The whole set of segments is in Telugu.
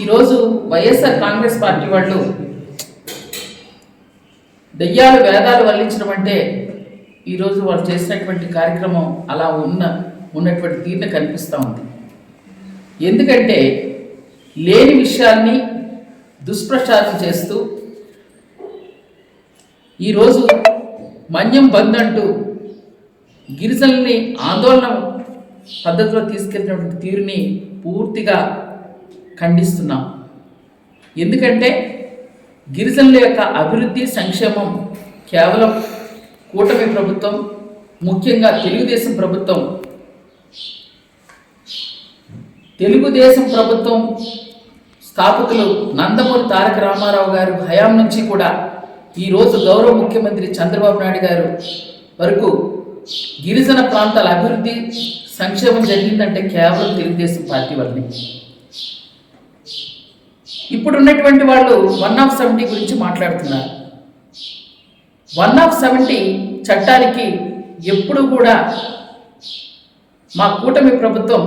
ఈరోజు వైఎస్ఆర్ కాంగ్రెస్ పార్టీ వాళ్ళు దెయ్యాలు వేదాలు వల్లించడం అంటే ఈరోజు వాళ్ళు చేసినటువంటి కార్యక్రమం అలా ఉన్న ఉన్నటువంటి తీరున కనిపిస్తూ ఉంది. ఎందుకంటే లేని విషయాల్ని దుష్ప్రచారం చేస్తూ ఈరోజు మన్యం బంద్ అంటూ గిరిజనుల్ని ఆందోళన పద్ధతిలో తీసుకెళ్ళినటువంటి తీరుని పూర్తిగా ఖండిస్తున్నాం. ఎందుకంటే గిరిజనుల యొక్క అభివృద్ధి సంక్షేమం కేవలం కూటమి ప్రభుత్వం ముఖ్యంగా తెలుగుదేశం ప్రభుత్వం తెలుగుదేశం ప్రభుత్వం స్థాపకులు నందమూరి తారక రామారావు గారు హయాం నుంచి కూడా ఈరోజు గౌరవ ముఖ్యమంత్రి చంద్రబాబు నాయుడు గారు వరకు గిరిజన ప్రాంతాల అభివృద్ధి సంక్షేమం జరిగిందంటే కేవలం తెలుగుదేశం పార్టీ వల్లనే. ఇప్పుడున్నటువంటి వాళ్ళు వన్ ఆఫ్ సెవెంటీ గురించి మాట్లాడుతున్నారు. వన్ ఆఫ్ సెవెంటీ చట్టానికి ఎప్పుడు కూడా మా కూటమి ప్రభుత్వం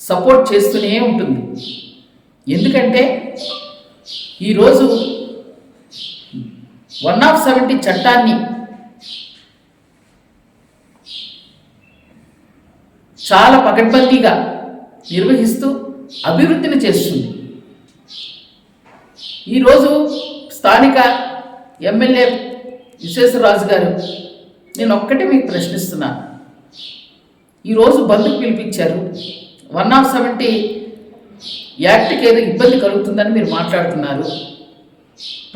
సపోర్ట్ చేస్తూనే ఉంటుంది. ఎందుకంటే ఈరోజు వన్ ఆఫ్ సెవెంటీ చట్టాన్ని చాలా పకడ్బందీగా నిర్వహిస్తూ అభివృద్ధిని చేస్తుంది. ఈరోజు స్థానిక ఎమ్మెల్యే విశ్వేశ్వరరాజు గారు నేను ఒక్కటే మీకు ప్రశ్నిస్తున్నాను ఈరోజు బంధుకు పిలిపించారు. వన్ ఆఫ్ సెవెంటీ యాక్ట్కి ఏదో ఇబ్బంది కలుగుతుందని మీరు మాట్లాడుతున్నారు.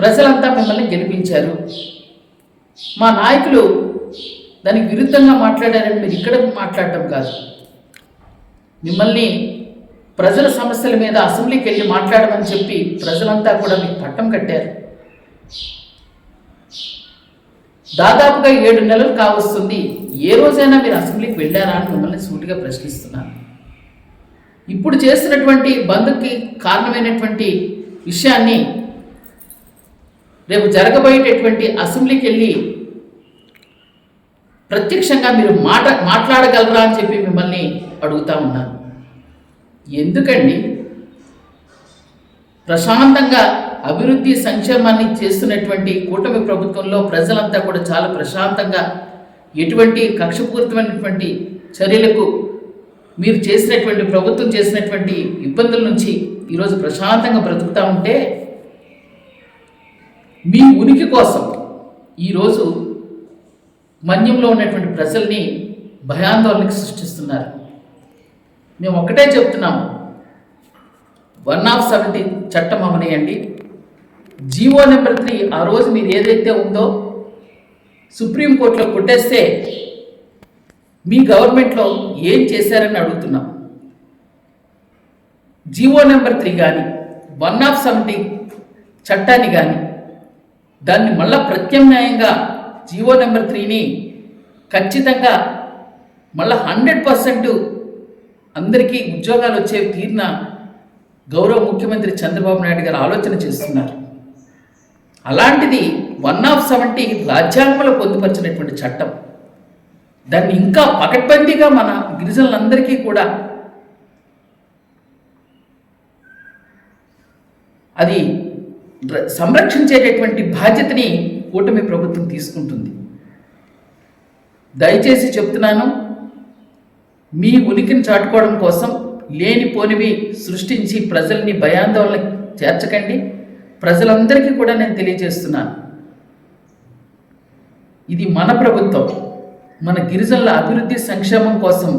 ప్రజలంతా మిమ్మల్ని గెలిపించారు. మా నాయకులు దానికి విరుద్ధంగా మాట్లాడారని మీరు ఇక్కడ మాట్లాడటం కాదు. మిమ్మల్ని ప్రజల సమస్యల మీద అసెంబ్లీకి వెళ్ళి మాట్లాడమని చెప్పి ప్రజలంతా కూడా మీకు పట్టం కట్టారు. దాదాపుగా ఏడు నెలలు కావస్తుంది ఏ రోజైనా మీరు అసెంబ్లీకి వెళ్ళారా అని మిమ్మల్ని సూటిగా ప్రశ్నిస్తున్నాను. ఇప్పుడు చేస్తున్నటువంటి బంద్కి కారణమైనటువంటి విషయాన్ని రేపు జరగబోయేటటువంటి అసెంబ్లీకి వెళ్ళి ప్రత్యక్షంగా మీరు మాట మాట్లాడగలరా అని చెప్పి మిమ్మల్ని అడుగుతా ఉన్నాను. ఎందుకండి? ప్రశాంతంగా అభివృద్ధి సంక్షేమాన్ని చేస్తున్నటువంటి కూటమి ప్రభుత్వంలో ప్రజలంతా కూడా చాలా ప్రశాంతంగా ఎటువంటి కక్షపూరితమైనటువంటి చర్యలకు మీరు చేసినటువంటి ప్రభుత్వం చేసినటువంటి ఇబ్బందుల నుంచి ఈరోజు ప్రశాంతంగా బ్రతుకుతూ ఉంటే మీ ఉనికి కోసం ఈరోజు మన్యంలో ఉన్నటువంటి ప్రజల్ని భయాందోళనకు సృష్టిస్తున్నారు. మేము ఒకటే చెప్తున్నాము. వన్ ఆఫ్ సెవెంటీ చట్టం అవనేయండి జీవో నెంబర్ త్రీ ఆ రోజు మీరు ఏదైతే ఉందో సుప్రీంకోర్టులో కొట్టేస్తే మీ గవర్నమెంట్లో ఏం చేశారని అడుగుతున్నాం. జీవో నెంబర్ త్రీ కానీ వన్ ఆఫ్ సెవెంటీ చట్టాన్ని కానీ దాన్ని మళ్ళా ప్రత్యామ్నాయంగా జీవో నెంబర్ త్రీని ఖచ్చితంగా మళ్ళీ హండ్రెడ్ పర్సెంట్ అందరికీ ఉద్యోగాలు వచ్చే తీరున గౌరవ ముఖ్యమంత్రి చంద్రబాబు నాయుడు గారు ఆలోచన చేస్తున్నారు. అలాంటిది వన్ ఆఫ్ సెవెంటీ రాజ్యాంగంలో పొందుపరిచినటువంటి చట్టం. దాన్ని ఇంకా పకడ్బందీగా మన గిరిజనులందరికీ కూడా అది సంరక్షించేటటువంటి బాధ్యతని కూటమి ప్రభుత్వం తీసుకుంటుంది. దయచేసి చెప్తున్నాను మీ ఉనికిని చాటుకోవడం కోసం లేనిపోనివి సృష్టించి ప్రజల్ని భయాందోళన చేర్చకండి. ప్రజలందరికీ కూడా నేను తెలియజేస్తున్నాను. ఇది మన ప్రభుత్వం మన గిరిజనుల అభివృద్ధి సంక్షేమం కోసం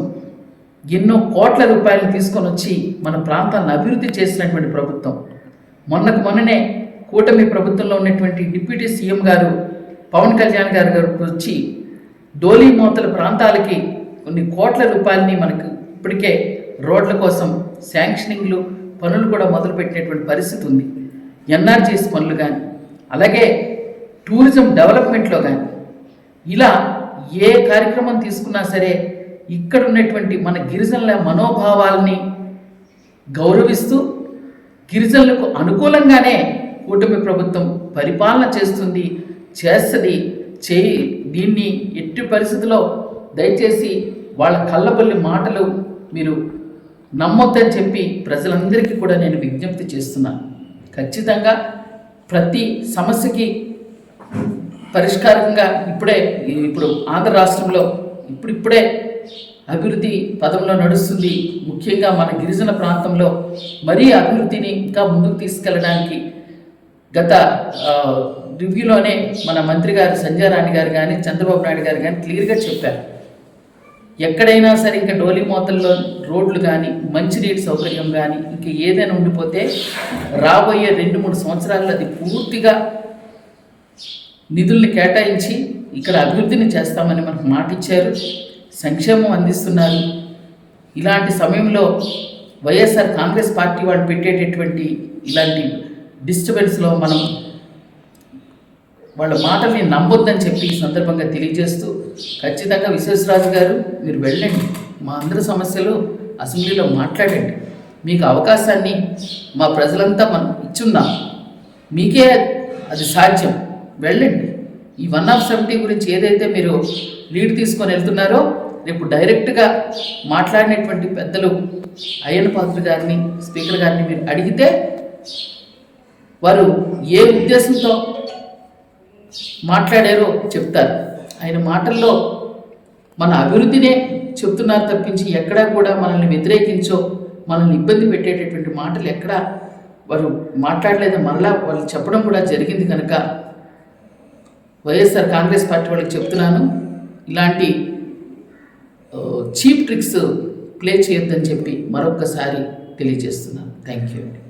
ఎన్నో కోట్ల రూపాయలు తీసుకొని వచ్చి మన ప్రాంతాన్ని అభివృద్ధి చేసినటువంటి ప్రభుత్వం. మొన్నకు మొన్ననే కూటమి ప్రభుత్వంలో ఉన్నటువంటి డిప్యూటీ సీఎం గారు పవన్ కళ్యాణ్ గారు గారు వచ్చి డోలీ మోతల ప్రాంతాలకి కొన్ని కోట్ల రూపాయలని మనకు ఇప్పటికే రోడ్ల కోసం శాంక్షనింగ్లు పనులు కూడా మొదలుపెట్టినటువంటి పరిస్థితి ఉంది. ఎన్ఆర్జీఎస్ పనులు కానీ అలాగే టూరిజం డెవలప్మెంట్లో కానీ ఇలా ఏ కార్యక్రమం తీసుకున్నా సరే ఇక్కడ ఉన్నటువంటి మన గిరిజనుల మనోభావాల్ని గౌరవిస్తూ గిరిజనులకు అనుకూలంగానే కూటమి ప్రభుత్వం పరిపాలన చేస్తుంది చేస్తుంది చేయి దీన్ని ఎట్టి పరిస్థితుల్లో దయచేసి వాళ్ళ కళ్ళపల్లి మాటలు మీరు నమ్మొద్దని చెప్పి ప్రజలందరికీ కూడా నేను విజ్ఞప్తి చేస్తున్నాను. ఖచ్చితంగా ప్రతి సమస్యకి పరిష్కారంగా ఇప్పుడే ఇప్పుడు ఆంధ్ర రాష్ట్రంలో ఇప్పుడిప్పుడే అభివృద్ధి పదంలో నడుస్తుంది. ముఖ్యంగా మన గిరిజన ప్రాంతంలో మరీ అభివృద్ధిని ఇంకా ముందుకు తీసుకెళ్ళడానికి గత రివ్యూలోనే మన మంత్రి గారు సంజయ్ రాణి గారు కానీ చంద్రబాబు నాయుడు గారు కానీ క్లియర్గా చెప్పారు. ఎక్కడైనా సరే ఇంకా డోలి మోతల్లో రోడ్లు కానీ మంచినీటి సౌకర్యం కానీ ఇంకా ఏదైనా ఉండిపోతే రాబోయే రెండు మూడు సంవత్సరాల్లో అది పూర్తిగా నిధుల్ని కేటాయించి ఇక్కడ అభివృద్ధిని చేస్తామని మనకు మాట ఇచ్చారు సంక్షేమం అందిస్తున్నారు. ఇలాంటి సమయంలో వైఎస్ఆర్ కాంగ్రెస్ పార్టీ వాళ్ళు పెట్టేటటువంటి ఇలాంటి డిస్టర్బెన్స్లో మనం వాళ్ళ మాటల్ని నమ్మొద్దని చెప్పి ఈ సందర్భంగా తెలియజేస్తూ ఖచ్చితంగా విశ్వేశ్వరాజు గారు మీరు వెళ్ళండి. మా అందరి సమస్యలు అసెంబ్లీలో మాట్లాడండి. మీకు అవకాశాన్ని మా ప్రజలంతా మనం ఇచ్చున్నాం. మీకే అది సాధ్యం. వెళ్ళండి. ఈ వన్ ఆఫ్ సెవెంటీ గురించి ఏదైతే మీరు లీడ్ తీసుకొని వెళ్తున్నారో రేపు డైరెక్ట్గా మాట్లాడినటువంటి పెద్దలు అయ్యన్న పాత్ర గారిని స్పీకర్ గారిని మీరు అడిగితే వారు ఏ ఉద్దేశంతో మాట్లాడారో చెప్తారు. ఆయన మాటల్లో మన అభివృద్ధినే చెప్తున్నారు తప్పించి ఎక్కడా కూడా మనల్ని వ్యతిరేకించో మనల్ని ఇబ్బంది పెట్టేటటువంటి మాటలు ఎక్కడా వారు మాట్లాడలేదు. మరలా వాళ్ళు చెప్పడం కూడా జరిగింది కనుక వైఎస్ఆర్ కాంగ్రెస్ పార్టీ వాళ్ళకి చెప్తున్నాను. ఇలాంటి చీప్ ట్రిక్స్ ప్లే చేయొద్దని చెప్పి మరొక్కసారి తెలియజేస్తున్నాను. థ్యాంక్ యూ అండి.